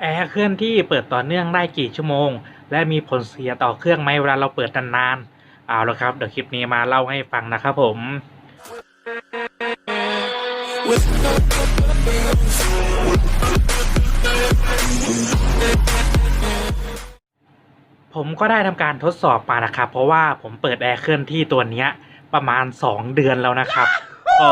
แอร์เคลื่อนที่เปิดต่อเนื่องได้กี่ชั่วโมง และมีผลเสียต่อเครื่องไหมเวลาเราเปิดนานๆเอาละครับเดี๋ยวคลิปนี้มาเล่าให้ฟังนะครับผมผมก็ได้ทำการทดสอบมานะครับ เพราะว่าผมเปิดแอร์เคลื่อนที่ตัวเนี้ยประมาณ 2 เดือนแล้วนะครับก็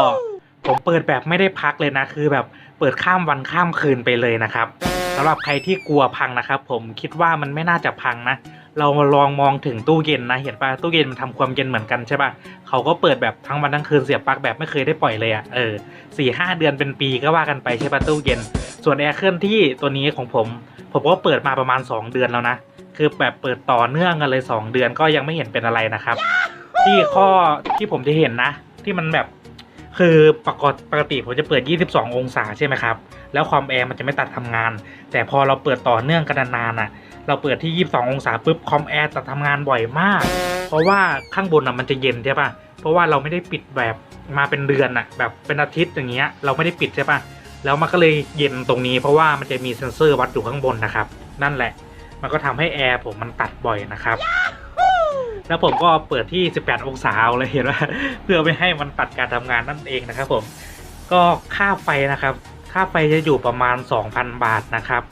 ผมเปิดแบบไม่ได้พักเลยนะ คือแบบเปิดข้ามวันข้ามคืนไปเลยนะครับ สำหรับใครที่กลัวพังนะครับ ผมคิดว่ามันไม่น่าจะพังนะ เรามาลองมองถึงตู้เย็นนะ เห็นป่ะตู้เย็นมันทำความเย็นเหมือนกันใช่ป่ะเขาก็เปิดแบบทั้งวันทั้งคืนเสียบปลั๊กแบบไม่เคยได้ปล่อยเลยอะ่ะเออสี่ห้าเดือนเป็นปีก็ว่ากันไปใช่ป่ะตู้เย็น ส่วนแอร์เคลื่อนที่ตัวนี้ของผม ผมก็เปิดมาประมาณ 2 เดือนแล้วนะคือแบบเปิดต่อเนื่องกันเลย 2 เดือนก็ยังไม่เห็นเป็นอะไรนะครับ ที่ข้อที่ผมจะเห็นนะ ที่มันแบบคือปกติปกติผมจะเปิด 22 องศาใช่ไหมครับ แล้วความแอร์มันจะไม่ตัดทำงาน แต่พอเราเปิดต่อเนื่องกันนานๆอะ เราเปิดที่ 22 องศาปุ๊บคอมแอร์ตัดทำงานบ่อยมาก เพราะว่าข้างบนอะมันจะเย็นใช่ปะเพราะว่าเราไม่ได้ปิดแบบมาเป็นเดือนอะแบบเป็นอาทิตย์อย่างเงี้ยเราไม่ได้ปิดใช่ปะแล้วมันก็เลยเย็นตรงนี้ เพราะว่ามันจะมีเซ็นเซอร์วัดอยู่ข้างบนนะครับ นั่นแหละ มันก็ทำให้แอร์ผมมันตัดบ่อยนะครับแล้วผมก็เปิดที่ 18 องศาเอาเลยเห็นว่าเพื่อไม่ให้มันตัดการทำงานนั่นเองนะครับผม ก็ค่าไฟนะครับ ค่าไฟจะอยู่ประมาณ 2,000 บาทนะครับ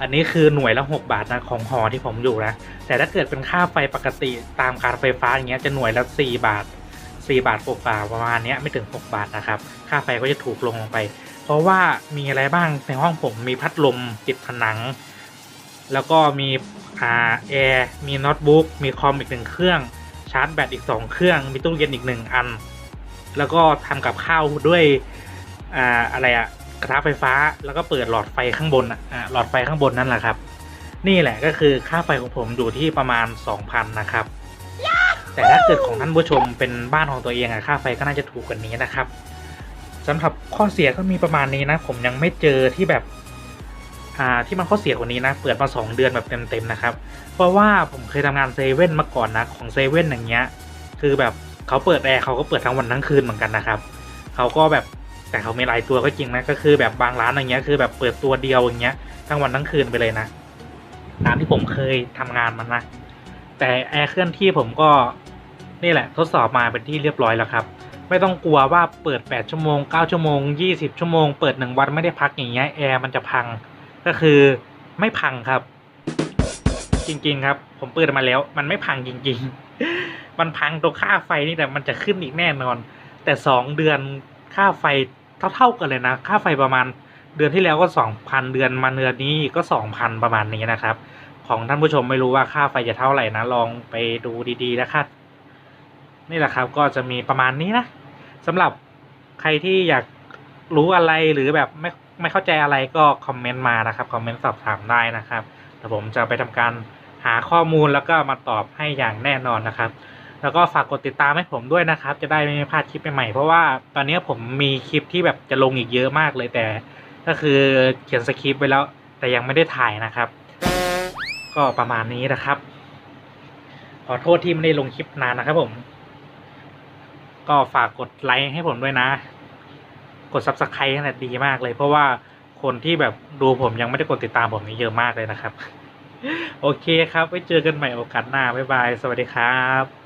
อันนี้คือหน่วยละ 6 บาทนะของหอที่ผมอยู่นะ แต่ถ้าเกิดเป็นค่าไฟปกติตามการไฟฟ้าอย่างเงี้ยจะหน่วยละ 4 บาท 4 บาทกว่าประมาณนี้ไม่ถึง 6 บาทนะครับ ค่าไฟก็จะถูกลงลงไป เพราะว่ามีอะไรบ้างในห้องผมมีพัดลมติดผนัง แล้วก็มีอ่าแอร์มีโน้ตบุ๊กมีคอมอีกหนึ่งเครื่องชาร์จแบตอีก 2 เครื่อง มีตู้เย็นอีกหนึ่งอัน แล้วก็ทำกับข้าวด้วยอ่าอะไรอะ กระทะไฟฟ้าแล้วก็เปิดหลอดไฟข้างบนอะอ่าหลอดไฟข้างบนนั่นแหละครับ นี่แหละก็คือค่าไฟของผมอยู่ที่ประมาณ 2,000 นะครับ แต่ถ้าเกิดของท่านผู้ชมเป็นบ้านของตัวเองอะค่าไฟก็น่าจะถูกกว่านี้นะครับสำหรับข้อเสียก็มีประมาณนี้นะ ผมยังไม่เจอที่แบบอ่าที่มันข้อเสียกว่านี้นะ เปิดมา 2 เดือนแบบเต็มๆนะครับ เพราะว่าผมเคยทำงานเซเว่นมาก่อนนะของเซเว่นอย่างเงี้ย คือแบบเขาเปิดแอร์เขาก็เปิดทั้งวันทั้งคืนเหมือนกันนะครับ เขาก็แบบ แต่เขาไมีหลายตัวก็จริงนะก็คือแบบบางร้านอย่างเงี้ยคือแบบเปิดตัวเดียวอย่างเงี้ยทั้งวันทั้งคืนไปเลยนะตามที่ผมเคยทำงานมันนะแต่แอร์เคลื่อนที่ผมก็นี่แหละ ทดสอบมาเป็นที่เรียบร้อยแล้วครับ ไม่ต้องกลัวว่าเปิด 8 ชั่วโมง 9 ชั่วโมง 20 ชั่วโมง เปิด 1 วันไม่ได้พักอย่างเงี้ยแอร์มันจะพัง ก็คือไม่พังครับ จริง ๆ ครับ ผมเปิดมาแล้ว มันไม่พังจริง ๆ มันพังตรงค่าไฟนี่แต่มันจะขึ้นอีกแน่นอน แต่ 2 เดือนค่าไฟ เท่าๆกันเลยนะ ค่าไฟประมาณเดือนที่แล้วก็ 2,000 เดือนมาเดือนนี้ก็ 2,000 ประมาณนี้นะครับ ของท่านผู้ชมไม่รู้ว่าค่าไฟจะเท่าไหร่นะ ลองไปดูดีๆนะครับนี่แหละครับก็จะมีประมาณนี้นะสำหรับใครที่อยากรู้อะไรหรือแบบไม่ไม่เข้าใจอะไรก็คอมเมนต์มานะครับคอมเมนต์สอบถามได้นะครับเดี๋ยวผมจะไปทำการหาข้อมูลแล้วก็มาตอบให้อย่างแน่นอนนะครับ แล้วก็ฝากกดติดตามให้ผมด้วยนะครับ จะได้ไม่พลาดคลิปใหม่ๆเพราะว่าตอนนี้ผมมีคลิปที่แบบจะลงอีกเยอะมากเลยแต่ ก็คือเขียนสคริปต์ไว้แล้ว แต่ยังไม่ได้ถ่ายนะครับ ก็ประมาณนี้นะครับ ขอโทษที่ไม่ได้ลงคลิปนานนะครับผม ก็ฝากกดไลค์ให้ผมด้วยนะ กด subscribe นั่นแหละดีมากเลย เพราะว่าคนที่แบบดูผมยังไม่ได้กดติดตามผมนี่เยอะมากเลยนะครับ โอเคครับไว้เจอกันใหม่โอกาสหน้าบ๊ายบาย สวัสดีครับ